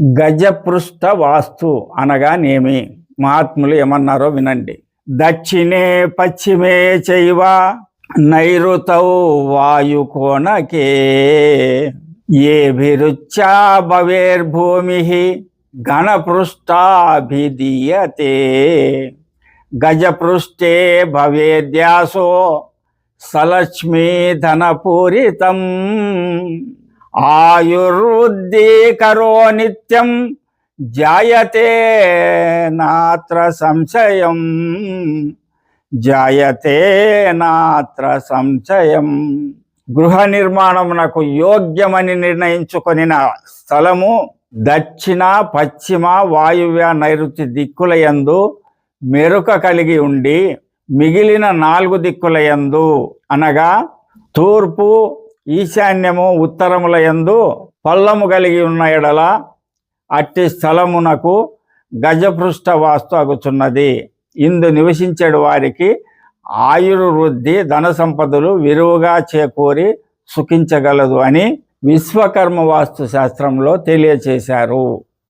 గజపృష్ఠ వాస్తు అనగా నేమి మహాత్ములు ఏమన్నారో వినండి. దక్షిణే పశ్చిమే చైవ నైరుతౌ వాయుకోణకే. ఏభిరుచ్యా భవేర్భూమి ఘనపృష్టాభిధీయతే గజపృష్ఠే భవేద్యాసో సలక్ష్మీ ధనపూరితం. ఆయుర్వృద్ధీకరో నిత్యం జాయతే నాత్ర సంశయం. జాయతే నాత్ర సంశయం. గృహ నిర్మాణమునకు యోగ్యమని నిర్ణయించుకొనిన స్థలము దక్షిణ పశ్చిమ వాయువ్య నైరుతి దిక్కుల యందు మెరుక కలిగి ఉండి మిగిలిన నాలుగు దిక్కుల యందు అనగా తూర్పు ఈశాన్యము ఉత్తరముల యందు పల్లము కలిగి ఉన్న ఎడల అట్టి స్థలమునకు గజపృష్ఠ వాస్తు అగుచున్నది. ఇందు నివసించడు వారికి ఆయుర్వృద్ధి ధన సంపదలు విరువుగా చేకూరి సుఖించగలదు అని విశ్వకర్మ వాస్తు శాస్త్రంలో తెలియచేశారు.